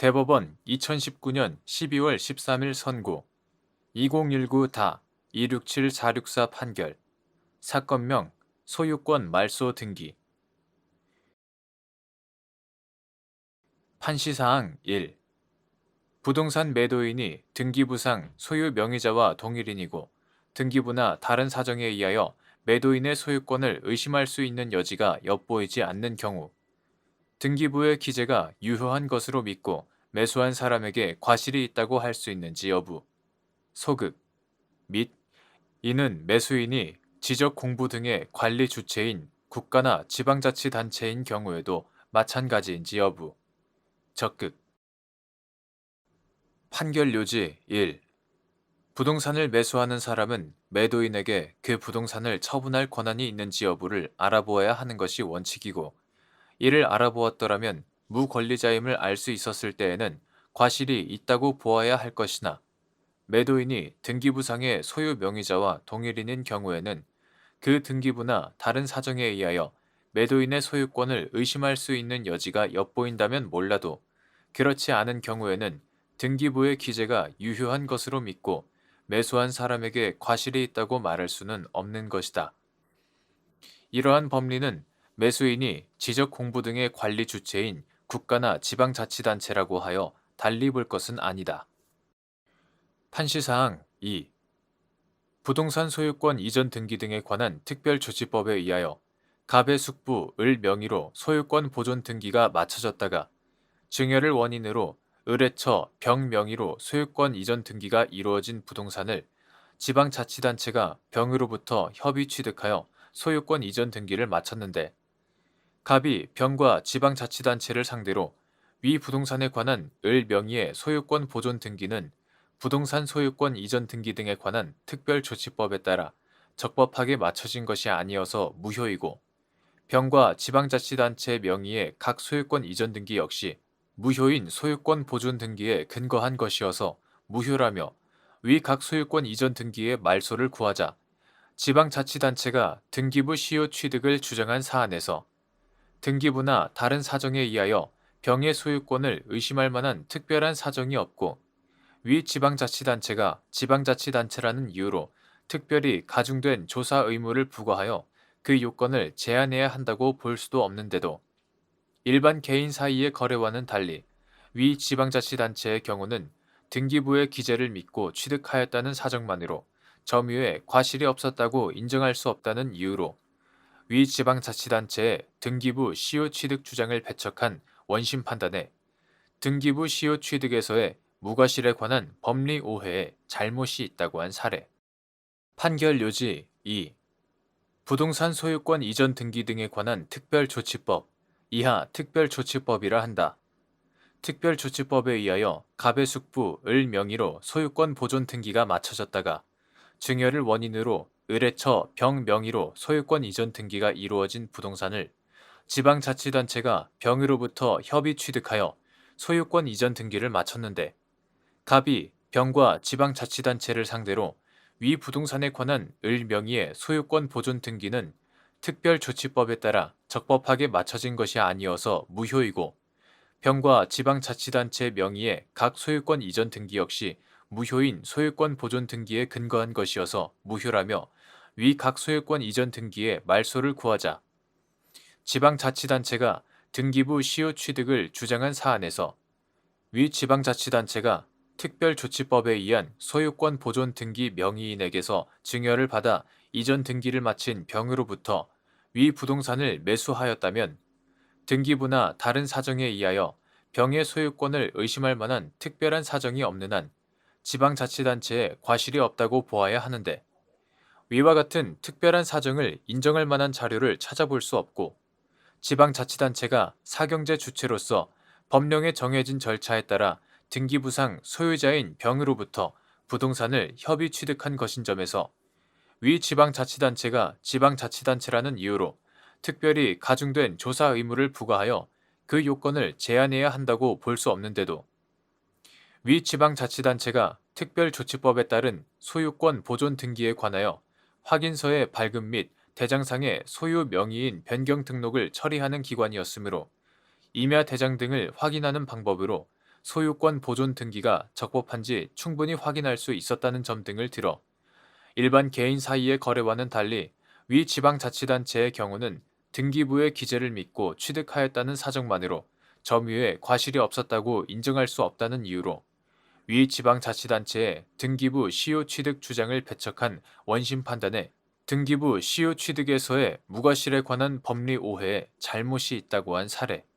대법원 2019년 12월 13일 선고. 2019-다-267464 판결. 사건명 소유권 말소 등기. 판시사항 1. 부동산 매도인이 등기부상 소유 명의자와 동일인이고 등기부나 다른 사정에 의하여 매도인의 소유권을 의심할 수 있는 여지가 엿보이지 않는 경우 등기부의 기재가 유효한 것으로 믿고 매수한 사람에게 과실이 있다고 할 수 있는지 여부. 소급. 및 이는 매수인이 지적 공부 등의 관리 주체인 국가나 지방자치단체인 경우에도 마찬가지인지 여부. 적극 판결 요지 1. 부동산을 매수하는 사람은 매도인에게 그 부동산을 처분할 권한이 있는지 여부를 알아보아야 하는 것이 원칙이고 이를 알아보았더라면 무권리자임을 알 수 있었을 때에는 과실이 있다고 보아야 할 것이나 매도인이 등기부상의 소유 명의자와 동일인인 경우에는 그 등기부나 다른 사정에 의하여 매도인의 소유권을 의심할 수 있는 여지가 엿보인다면 몰라도 그렇지 않은 경우에는 등기부의 기재가 유효한 것으로 믿고 매수한 사람에게 과실이 있다고 말할 수는 없는 것이다. 이러한 법리는 매수인이 지적 공부 등의 관리 주체인 국가나 지방자치단체라고 하여 달리 볼 것은 아니다. 판시사항 2. 부동산 소유권 이전 등기 등에 관한 특별조치법에 의하여 갑의 숙부 을 명의로 소유권 보존 등기가 마쳐졌다가 증여를 원인으로 의뢰처 병 명의로 소유권 이전 등기가 이루어진 부동산을 지방자치단체가 병으로부터 협의 취득하여 소유권 이전 등기를 마쳤는데 갑이 병과 지방자치단체를 상대로 위 부동산에 관한 을 명의의 소유권 보존 등기는 부동산 소유권 이전 등기 등에 관한 특별조치법에 따라 적법하게 맞춰진 것이 아니어서 무효이고 병과 지방자치단체 명의의 각 소유권 이전 등기 역시 무효인 소유권 보존 등기에 근거한 것이어서 무효라며 위 각 소유권 이전 등기의 말소를 구하자 지방자치단체가 등기부 시효 취득을 주장한 사안에서 등기부나 다른 사정에 의하여 병의 소유권을 의심할 만한 특별한 사정이 없고 위 지방자치단체가 지방자치단체라는 이유로 특별히 가중된 조사 의무를 부과하여 그 요건을 제한해야 한다고 볼 수도 없는데도 일반 개인 사이의 거래와는 달리 위 지방자치단체의 경우는 등기부의 기재를 믿고 취득하였다는 사정만으로 점유에 과실이 없었다고 인정할 수 없다는 이유로 위 지방자치단체의 등기부 시효 취득 주장을 배척한 원심 판단에 등기부 시효 취득에서의 무과실에 관한 법리 오해에 잘못이 있다고 한 사례. 판결 요지 2. 부동산 소유권 이전 등기 등에 관한 특별조치법 이하 특별조치법이라 한다. 특별조치법에 의하여 갑의 숙부 을 명의로 소유권 보존 등기가 마쳐졌다가 증여를 원인으로 의뢰처 병 명의로 소유권 이전 등기가 이루어진 부동산을 지방자치단체가 병으로부터 협의 취득하여 소유권 이전 등기를 마쳤는데 갑이 병과 지방자치단체를 상대로 위 부동산에 관한 을 명의의 소유권 보존 등기는 특별조치법에 따라 적법하게 맞춰진 것이 아니어서 무효이고 병과 지방자치단체 명의의 각 소유권 이전 등기 역시 무효인 소유권 보존 등기에 근거한 것이어서 무효라며 위 각 소유권 이전 등기의 말소를 구하자. 지방자치단체가 등기부 시효 취득을 주장한 사안에서 위 지방자치단체가 특별조치법에 의한 소유권 보존 등기 명의인에게서 증여를 받아 이전 등기를 마친 병으로부터 위 부동산을 매수하였다면 등기부나 다른 사정에 의하여 병의 소유권을 의심할 만한 특별한 사정이 없는 한 지방자치단체에 과실이 없다고 보아야 하는데 위와 같은 특별한 사정을 인정할 만한 자료를 찾아볼 수 없고 지방자치단체가 사경제 주체로서 법령에 정해진 절차에 따라 등기부상 소유자인 병으로부터 부동산을 협의 취득한 것인 점에서 위 지방자치단체가 지방자치단체라는 이유로 특별히 가중된 조사 의무를 부과하여 그 요건을 제한해야 한다고 볼 수 없는데도 위 지방자치단체가 특별조치법에 따른 소유권 보존 등기에 관하여 확인서의 발급 및 대장상의 소유 명의인 변경 등록을 처리하는 기관이었으므로 임야 대장 등을 확인하는 방법으로 소유권 보존 등기가 적법한지 충분히 확인할 수 있었다는 점 등을 들어 일반 개인 사이의 거래와는 달리 위 지방자치단체의 경우는 등기부의 기재를 믿고 취득하였다는 사정만으로 점유에 과실이 없었다고 인정할 수 없다는 이유로 위 지방자치단체의 등기부 시효 취득 주장을 배척한 원심 판단에 등기부 시효 취득에서의 무과실에 관한 법리 오해에 잘못이 있다고 한 사례.